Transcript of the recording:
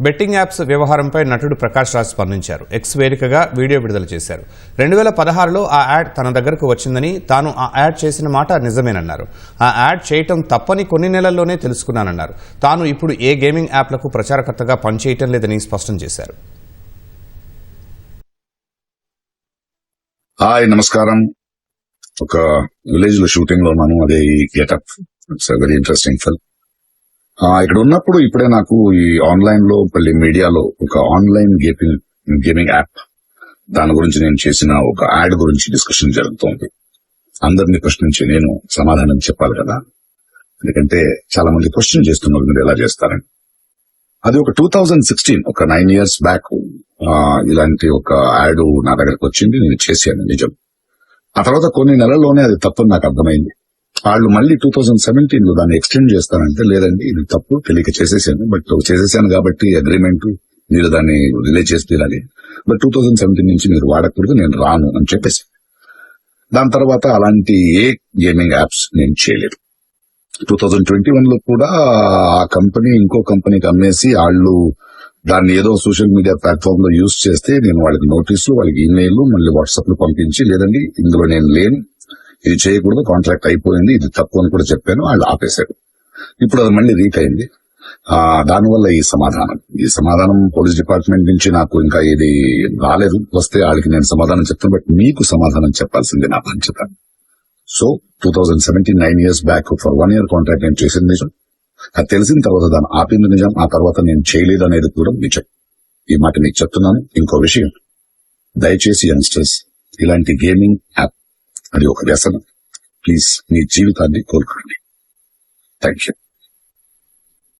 Betting apps వ్యవహారంపై నటుడు ప్రకాష్ రాజ్ స్పందించారు. ఎక్స్ వేదికగా వీడియో విడుదల చేశారు. రెండు వేల పదహారులో ఆ యాడ్ తన దగ్గరకు వచ్చిందని తాను ఆ యాడ్ చేసిన మాట నిజమేనన్నారు. ఆ యాడ్ చేయటం తప్పని కొన్ని నెలల్లోనే తెలుసుకున్నానన్నారు. తాను ఇప్పుడు ఏ గేమింగ్ యాప్లకు ప్రచారకర్తగా పనిచేయటం లేదని స్పష్టం చేశారు. హాయ్ నమస్కారం. ఒక విలేజ్లో షూటింగ్లో ఉన్నాను. అదే getup. It's very interesting feel ఇక్కడ ఉన్నప్పుడు ఇప్పుడే నాకు ఈ ఆన్లైన్లో మళ్ళీ మీడియాలో ఒక ఆన్లైన్ గేమింగ్ గేమింగ్ యాప్. దాని గురించి నేను చేసిన ఒక యాడ్ గురించి డిస్కషన్ జరుగుతోంది. అందరిని ప్రశ్నించి నేను సమాధానం చెప్పాలి కదా. ఎందుకంటే చాలా మంది క్వశ్చన్ చేస్తున్నారు మీరు ఎలా చేస్తారని. అది ఒక టూ థౌజండ్ సిక్స్టీన్ ఒక నైన్ ఇయర్స్ బ్యాక్ ఇలాంటి ఒక యాడ్ నా దగ్గరకు వచ్చింది. నేను చేశాను నిజం. ఆ తర్వాత కొన్ని నెలల్లోనే అది తప్పని నాకు అర్థమైంది. వాళ్ళు మళ్ళీ టూ థౌజండ్ సెవెంటీన్లో దాన్ని ఎక్స్టెండ్ చేస్తారంటే లేదండి ఇది తప్పు తెలియక చేసేసాను. బట్ చేసేసాను కాబట్టి అగ్రిమెంట్ మీరు దాన్ని రిలే చేసి తీరాలి. బట్ టూ థౌజండ్ సెవెంటీన్ నుంచి మీరు వాడకూడదు నేను రాను అని చెప్పేసి. దాని తర్వాత అలాంటి ఏ గేమింగ్ యాప్స్ నేను చేయలేదు. టూ థౌజండ్ ట్వంటీ వన్లో కూడా ఆ కంపెనీ ఇంకో కంపెనీకి అమ్మేసి వాళ్ళు దాన్ని ఏదో సోషల్ మీడియా ప్లాట్ఫామ్లో యూజ్ చేస్తే నేను వాళ్ళకి నోటీసులు వాళ్ళకి ఈమెయిల్ మళ్ళీ వాట్సాప్లో పంపించి లేదండి ఇందులో నేను లేను. ఇది చేయకూడదు కాంట్రాక్ట్ అయిపోయింది ఇది తప్పు అని కూడా చెప్పాను వాళ్ళు ఆపేశారు. ఇప్పుడు అది మళ్ళీ రీక్ అయింది. ఆ దానివల్ల ఈ సమాధానం. ఈ సమాధానం పోలీస్ డిపార్ట్మెంట్ నుంచి నాకు ఇంకా ఇది రాలేదు. వస్తే వాళ్ళకి నేను సమాధానం చెప్తాను బట్ మీకు సమాధానం చెప్పాల్సింది నా బాధ్యత. So two thousand seventeen nine years back for one year contract నేను చేసింది నిజం. అది తెలిసిన తర్వాత దాన్ని ఆపింది నిజం. ఆ తర్వాత నేను చేయలేదు అనేది కూడా నిజం. ఈ మాట మీకు చెప్తున్నాను. ఇంకో విషయం. దయచేసి యంగ్స్టర్స్ ఇలాంటి గేమింగ్ యాప్ అది ఒక వ్యసనం. ప్లీజ్ మీ జీవితాన్ని కోరుకోండి థ్యాంక్ యూ